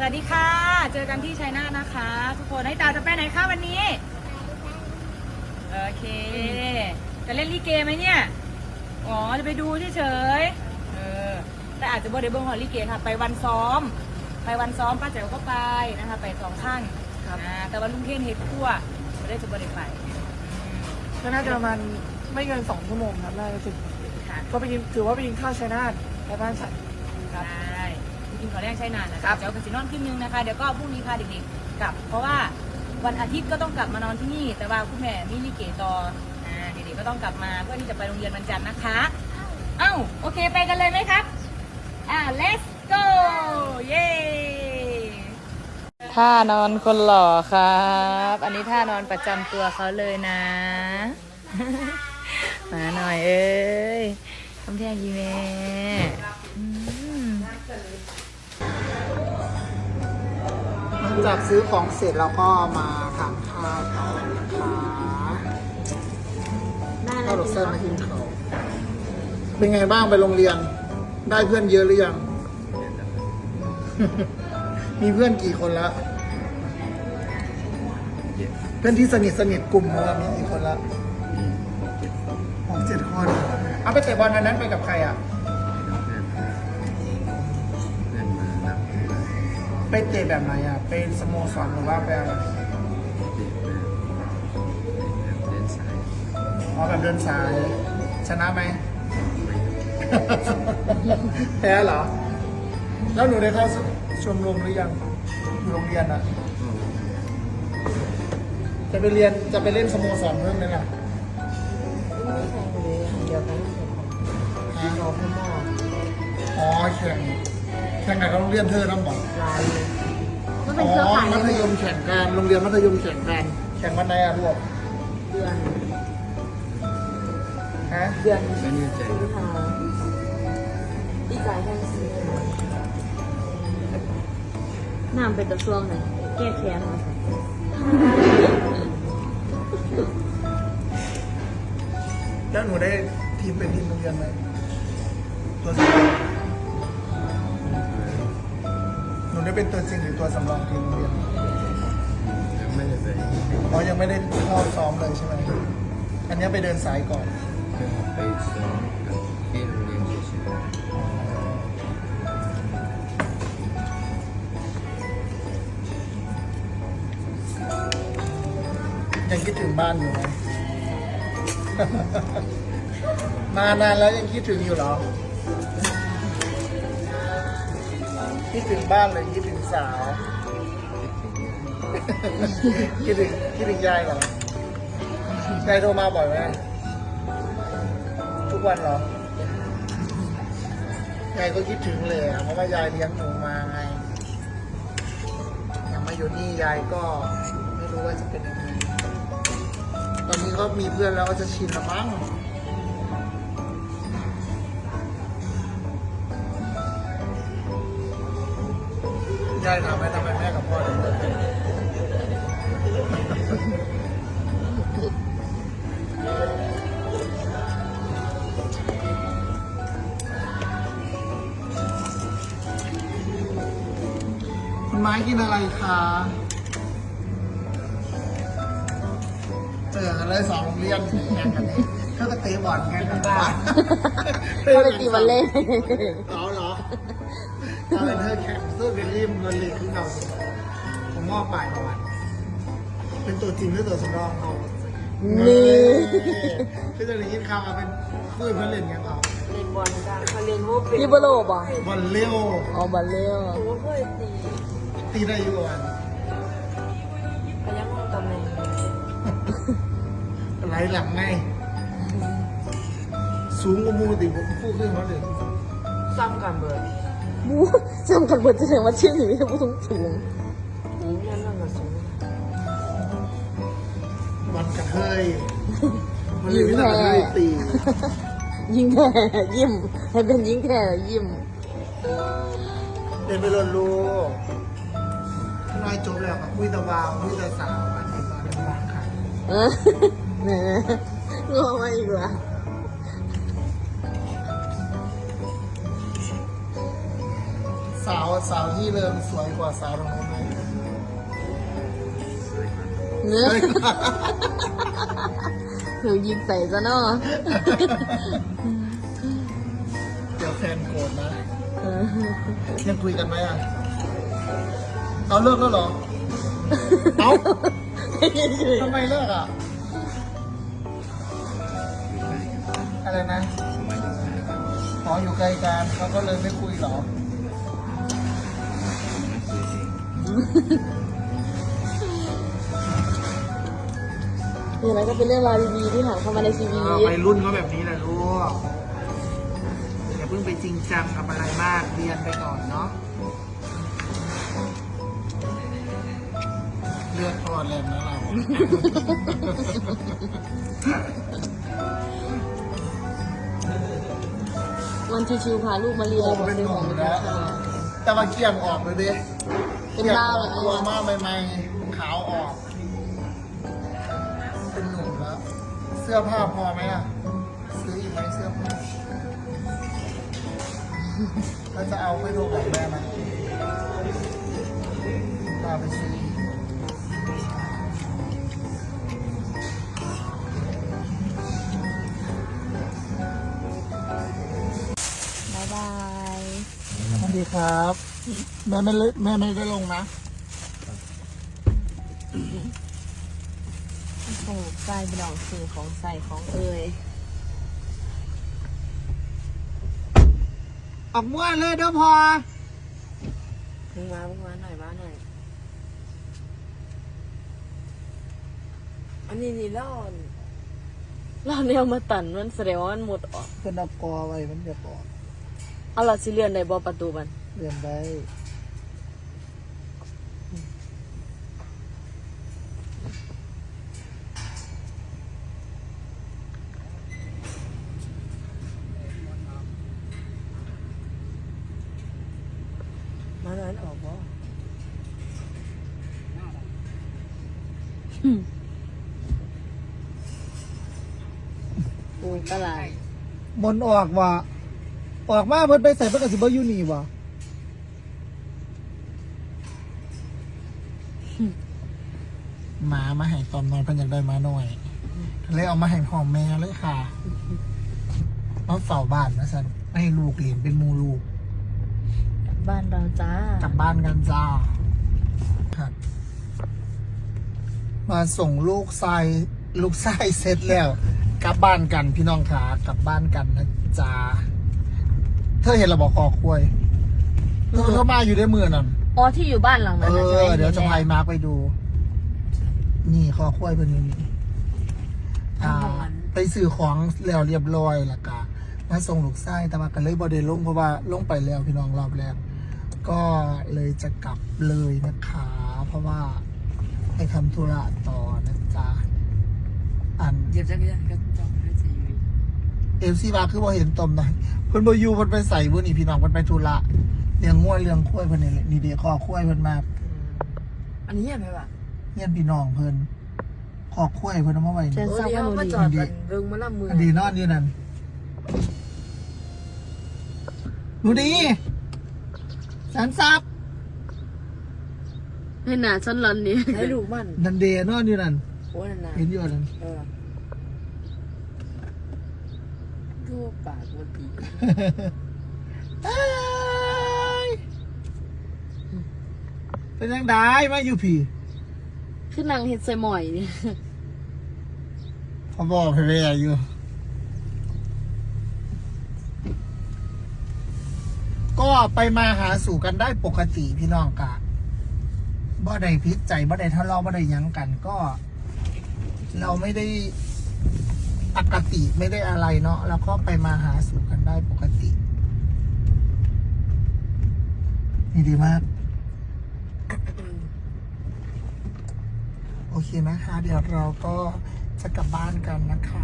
สวัสดีค่ะ เจอกันที่ชัยนาทนะคะ ทุกคนให้ตาจะไปไหนคะวันนี้ โอเค จะเล่นลิเกไหมเนี่ย อ๋อ จะไปดูเฉยๆ เออ แต่อาจจะบ่ได้เบิ่งฮอลลิเกค่ะ ไปวันซ้อม ไปวันซ้อมป้าแจ๋วก็ไปนะคะ ไปสองข้างอ่าแต่ว่าลุงเท่นเฮ็ดคั่วไม่ได้จะบ่ได้ไปก็น่าจะประมาณไม่เกินสองชั่วโมงครับน่าจะถึงค่ะก็ไปกินถือว่าไปกินข้าวชัยนาทไปบ้านฉันครับ ได้จริงๆขอแรกใช้นานนะครัคะบเดี๋ยวกันสินอนขึ้นนึงนะคะเดี๋ยวก็พรุ่งนี้พาเด็กๆกลับ เพราะว่าวันอาทิตย์ก็ต้องกลับมานอนที่นี่ แต่ว่าคุณแม่มีลิเกต่ออ่าเด็กๆก็ต้องกลับมาเพื่อที่จะไปโรงเรียนวันจันทร์นะคะเอ้าโอเคไปกันเลยไหมครับอ่า let's go เย้ท่านอนคนหล่อครับ อันนี้ท่านอนประจำตัวเขาเลยนะมาหน่อยเอ้ยคำแพงยีแม่ จากซื้อของเสร็จเราก็มาทานข้าวต่อนะคะข้าวหลกเส้นมากินข้าวเป็นไงบ้างไปโรงเรียน ได้เพื่อนเยอะหรือยัง มีเพื่อนกี่คนแล้วเพื่อนที่สนิทสนิทกลุ่มของเรามีกี่คนแล้วหกเจ็ดคน เอาไปเตะบอลอันนั้นไปกับใครอะ ไปเตะแบบไหนอะ เป็นสโมสรหรือว่าไปอะไรอ๋อแบบเดินสาย ชนะไหม แพ้เหรอ แล้วหนูได้เข้าชมรมหรือยังอยู่โรงเรียนอะ จะไปเรียนจะไปเล่นสโมสรเพิ่มไหมล่ะเดียวกันฮะรอพ่อหมออ๋อแข่งแข่งกับโรงเรียนเธอน้ำบอกลายเลยมันอ๋เป็นเครืออข่ายมัธยมแข่งกันโรงเรียนมัธยมแข่งกันแข่งวันไหนอะลูกเดือนฮะเดือนสิงหาปีกายแค่สิงหาน้ำเป็นตัวช่วงหนึ่งแก้แค้นมาสิแล้วหนูได้ทีมเป็นทีมโรงเรียนไหมตัวส ได้เป็นตัวจริงหรือตัวสำรองทีมโรงเรียนอ๋อยังไม่ได้เข้าซ้อมเลยใช่ไหมอันนี้ไปเดินสายก่อน ไปซ้อมกับที่โรงเรียนเฉยยังคิดถึงบ้านอยู่ไหม มานานแล้วยังคิดถึงอยู่เหรอ คิดถึงบ้านเลยคิดถึงสาวคิดถึงคิดถึงยายเหรอยายโทรมาบ่อยไหมทุกวันเหรอยายก็คิดถึงเลยอะเพราะว่ายายเลี้ยงหนูมาไงยังมาอยู่นี่ยายก็ไม่รู้ว่าจะเป็นยังไงตอนนี้ก็มีเพื่อนแล้วก็จะชินละมั้ง ยายถามไหมทำไมแม่กับพ่อถึงเลิกกันคุณไม้กินอะไรคะเจอกันเลยสองโรงเรียนแข่งกันเองเท่ากับเตะบอลกันนะบ้านเขาเลยตีวันเล่เอาเหรอเอาเป็นเธอแข่ง เสื้อเบลลี่มเงินลีกขึ้นเราสิผมมอบปลายประวัติเป็นตัวจริงหรือตัวสำรองเอานี่คือจะได้ยินข่าวมาเป็นคุยเพื่อนเล่นกันเอาเล่นบอลกันเขาเล่นวูบพี่บอลโลบ่บอลเลี้ยวอ๋อบอลเล่ผมก็เคยตีตีได้อยู่อะก็ยังตำแหน่งไหลหลังไงสูงกว่ามูติผมพูดขึ้นเขาเลยซ้ำกันเบิร์ด บูซ้ำกันเบิร์ดจะแสดงว่าชื่อหนีไม่ใช่ผู้สูงสูงโอ้ยนั่นนั่นก็สูงบอลกระเทยมันเลยไม่ต้องกระเทยตียิงแค่ยิ้มให้เป็นยิงแค่ยิ้มเดินไปรนรูน้อยจบแล้วกับคุยตะวาวคุยตะสาวอันนี้ตอนนี้บางค่ะเออแหมงอมาอีกแล้ว สาวสาวที่เริงสวยกว่าสาวตรงนู้นไหมเนื้อหนูยิงใส่ซะเนาะเดี๋ยวแฟนโกรธนะเออยังคุยกันไหมอะ เอาเลิกแล้วเหรอ เอาทำไมเลิกอะ อะไรนะขออยู่ไกลกันเขาก็เลยไม่คุยเหรอ นี่อะไรก็เป็นเรื่องราวดีๆที่ผ่านเข้ามาในชีวิตไปรุ่นก็แบบนี้แหละลูกอย่าเพิ่งไปจริงจังกับอะไรมากเรียนไปก่อนเนาะเลือดพอแรงนะเราวันชิวๆพาลูกมาเรียนโอ้เป็นหนุ่มแล้วแต่ว่าเกี่ยงออกเลยดิ เป็นดาวเหรอ ตัวมากใหม่ๆขาวออก เป็นหนุ่มแล้ว เสื้อผ้าพอไหมอะ ซื้ออีกไหมเสื้อผ้าถ้าจะเอาไปดูกับแม่ไหมตาไปซื้ออีกบ๊ายบาย สวัสดีครับ แม่ไม่ได้แม่ไม่ได้ลงนะโอ้ใส่ไปลองซื้อของใส่ของเอ่ยออกม้วนเลยเด้อพอเพิ่งมาเพิ่งมาหน่อยมาหน่อย อันนี้นี่ล่อนล่อนเนี่ยเอามาตันมันแสดงว่ามันหมดออกเป็นเอากอไว้มันจะปอดเอาล่ะสิเลื่อนในบอประตูมันเรียนได้ มานออกบ่โอ้ยตลาดมนออกว่าออกมาเพิ่นไปใส่เพิ่นก็สิบ่อยู่นี่ว่ะหมามาให้ตอมน้อยเพิ่นอยากได้หมาหน่อยเลยเอามาให้พ่อแม่เลยค่ะมาเฝ้าบ้านนะสันให้ลูกเรียนเป็นมูลูก บ้านเราจ้า กลับบ้านกันจ้าครับมาส่งลูกชายลูกชายเสร็จแล้ว กลับบ้านกันพี่น้องขากลับบ้านกันนะจ้าเธอเห็นเราบอกคอคุยเธอเข้ามาอยู่ได้มือนั่นอ๋อที่อยู่บ้านหลังเอนั้นน่ะใช่ไหมอเดี๋ยวจะพายมาร์กไปดู นี่คอคุยเป็นนี่อ่าไปซื้อของแล้วเรียบร้อยแล้วก็มาส่งลูกไส้แต่ว่ากันเลยบอดเดลงเพราะว่าลงไปแล้วพี่น้องรอบแรก ก็เลยจะกลับเลยนะคะ เพราะว่าไปทำธุระต่อนะจ๊ะอันเหยียบจักรยานก็จองให้สีเอฟซีบาคือบ่เห็นตมหน่อยเพิ่นบ่อยู่เพิ่นไปใส่บุญนี่พี่น้องเพิ่นไปธุระเลี้ยงงัวเลี้ยงควายเพิ่นนี่แหละนี่เด้คอควายเพิ่นมาอันนี้ยังไงวะเฮียนพี่น้องเพิ่นคอควายเพิ่นเอามาไว้เชินี่ญทราบว่ามาจอดกันเรื่องมาละมืออันดีนอนอยู่นั่นหนูดี สันซับให้หนาฉันร้อนนี่ให้ลูกมันนันเดนอนอยู่นั่นโอ้ยนานเห็นอยู่นั่นเออดูปากมันดีเอ้ยเป็นยังไงมาอยู่พี่คือนางเห็ดใส่หมอยนี่ เขาบอกไปเลยอยู่ ก็ไปมาหาสู่กันได้ปกติพี่น้องกะบ่ได้พิษใจบ่ได้ทะเลาะบ่ได้ยังกันก็ เราไม่ได้อคติไม่ได้อะไรเนาะแล้วก็ไปมาหาสู่กันได้ปกตินี่ดีมาก โอเคนะคะเดี๋ยวเราก็จะกลับบ้านกันนะคะ